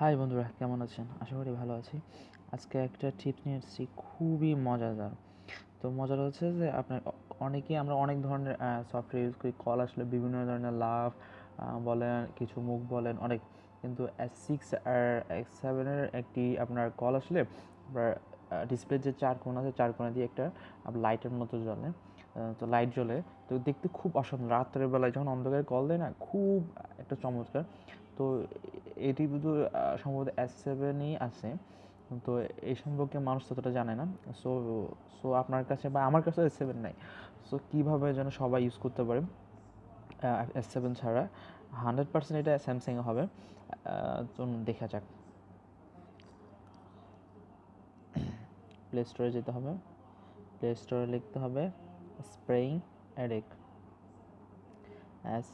High বন্ধুরা, কেমন আছেন? আশা করি ভালো আছি। আজকে একটা টিপস নিয়ে এসেছি, খুবই মজাদার। তো মজার হচ্ছে যে আপনার অনেকেই আমরা অনেক ধরনের সফটওয়্যার ইউজ করি। কল আসলে বিভিন্ন ধরনের লাভ বলেন, কিছু মুখ বলেন, অনেক। কিন্তু এস সিক্স আর এক্স সেভেনের একটি আপনার কল আসলে আপনার ডিসপ্লে যে চার কোণ আছে, চার কোণা দিয়ে একটা লাইটের মতো জ্বলে তো লাইট জ্বলে। তো দেখতে খুব অসাধারণ। রাত্রের বেলায় যখন অন্ধকারে কল দেয় না, খুব একটা চমৎকার। তো এটি শুধু সম্ভবত এস সেভেনই আছে। তো এই সম্পর্কে মানুষ ততটা জানে না। সো সো আপনার কাছে বা আমার কাছে এস সেভেন নাই। সো কীভাবে যেন সবাই ইউজ করতে পারে এস সেভেন ছাড়া। হান্ড্রেড পার্সেন্ট এটা স্যামসাংয়ে হবে। দেখা যাক। প্লে স্টোরে যেতে হবে। প্লে স্টোরে লিখতে হবে spraying addict S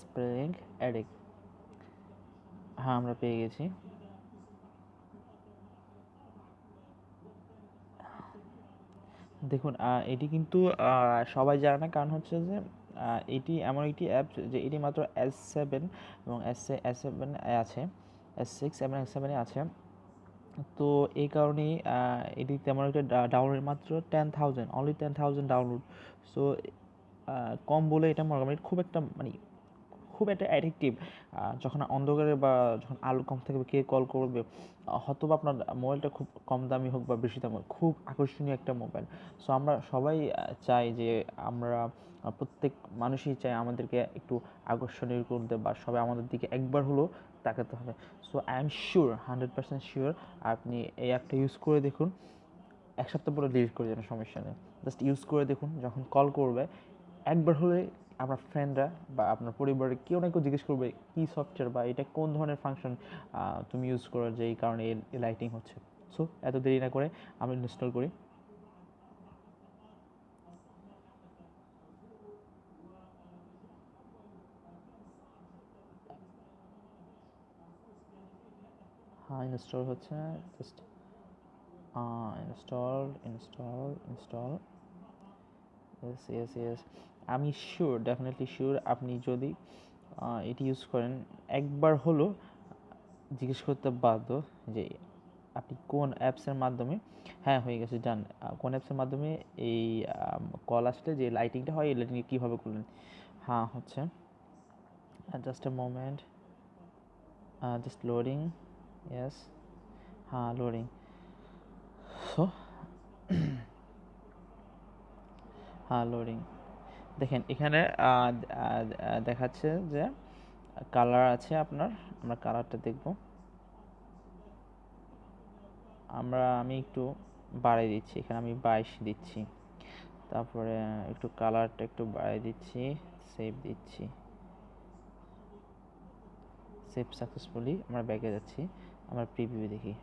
spraying addict হ্যাঁ আমরা পেয়ে গেছি। দেখুন এটি কিন্তু সবাই জানে না, কারণ হচ্ছে যে এটি এমন একটি অ্যাপ যে এটি মাত্র এস সেভেন এবং এস এস সেভেন আছে। এস সিক্স এবং এস সেভেনে আছে। তো এই কারণেই এটি তেমন একটা ডাউনলোড মাত্র ten thousand only ten thousand download so কম বলে এটা মোটামুটি খুব একটা মানে খুব একটা অ্যাডিকটিভ যখন অন্ধকারে বা যখন আলো কম থাকবে, কে কল করবে হয়তো বা আপনার মোবাইলটা খুব কম দামি হোক বা বেশি দামি হোক, খুব আকর্ষণীয় একটা মোবাইল সো আমরা সবাই চাই যে আমরা প্রত্যেক মানুষই চাই আমাদেরকে একটু আকর্ষণীয় করতে বা সবাই আমাদের দিকে একবার হলেও তাকাতে হবে। So I am sure hundred percent sure আপনি এই অ্যাপটা ইউজ করে দেখুন। এক সপ্তাহ পরে ডিলিট করে দেবেন সমস্যা নেই। জাস্ট ইউজ করে দেখুন, যখন কল করবে, একবার হলে আপনার ফ্রেন্ডরা বা আপনার পরিবারের কেউ না কেউ জিজ্ঞেস করবে, কী সফটওয়্যার বা এটা কোন ধরনের ফাংশন তুমি ইউজ করো যে এই কারণে এই লাইটিং হচ্ছে? সো এত দেরি না করে আমি ইনস্টল করি। হ্যাঁ ইনস্টল হচ্ছে just install install install yes yes yes আমি শিওর ডেফিনেটলি শিওর আপনি যদি এটি ইউজ করেন, একবার হলো, জিজ্ঞেস করতে বাধ্য যে আপনি কোন অ্যাপসের মাধ্যমে হ্যাঁ হয়ে গেছে ডান কোন অ্যাপসের মাধ্যমে এই কল আসলে যে লাইটিংটা হয় এই লাইটিংটা কীভাবে করলেন? হ্যাঁ হচ্ছে just a moment just loading yes হ্যাঁ লোডিং সো হ্যাঁ লোডিং দেখেন, এখানে দেখাচ্ছে যে কালার আছে আপনার, আমরা কালারটা দেখব। আমরা, আমি একটু বাড়িয়ে দিচ্ছি, এখানে আমি বাইশ দিচ্ছি। তারপরে একটু কালারটা একটু বাড়িয়ে দিচ্ছি সেভ দিচ্ছি। সেভ সাকসেসফুলি আমরা ব্যাগে যাচ্ছি, আমরা প্রিভিউ দেখি।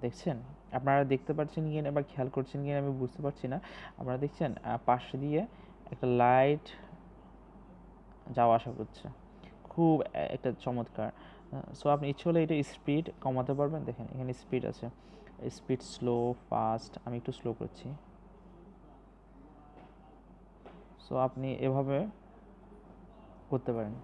দেখছেন? আপনারা দেখতে পাচ্ছেন কিনা বা খেয়াল করছেন কিনা আমি বুঝতে পারছি না। আপনারা দেখছেন পাশে দিয়ে একটা লাইট যাওয়া আসা করছে। খুব একটা চমৎকার। সো আপনি ইচ্ছে হলে এটা স্পিড কমাতে পারবেন। দেখেন, এখানে স্পিড আছে। স্পিড স্লো ফাস্ট আমি একটু স্লো করছি। সো আপনি এভাবে করতে পারেন।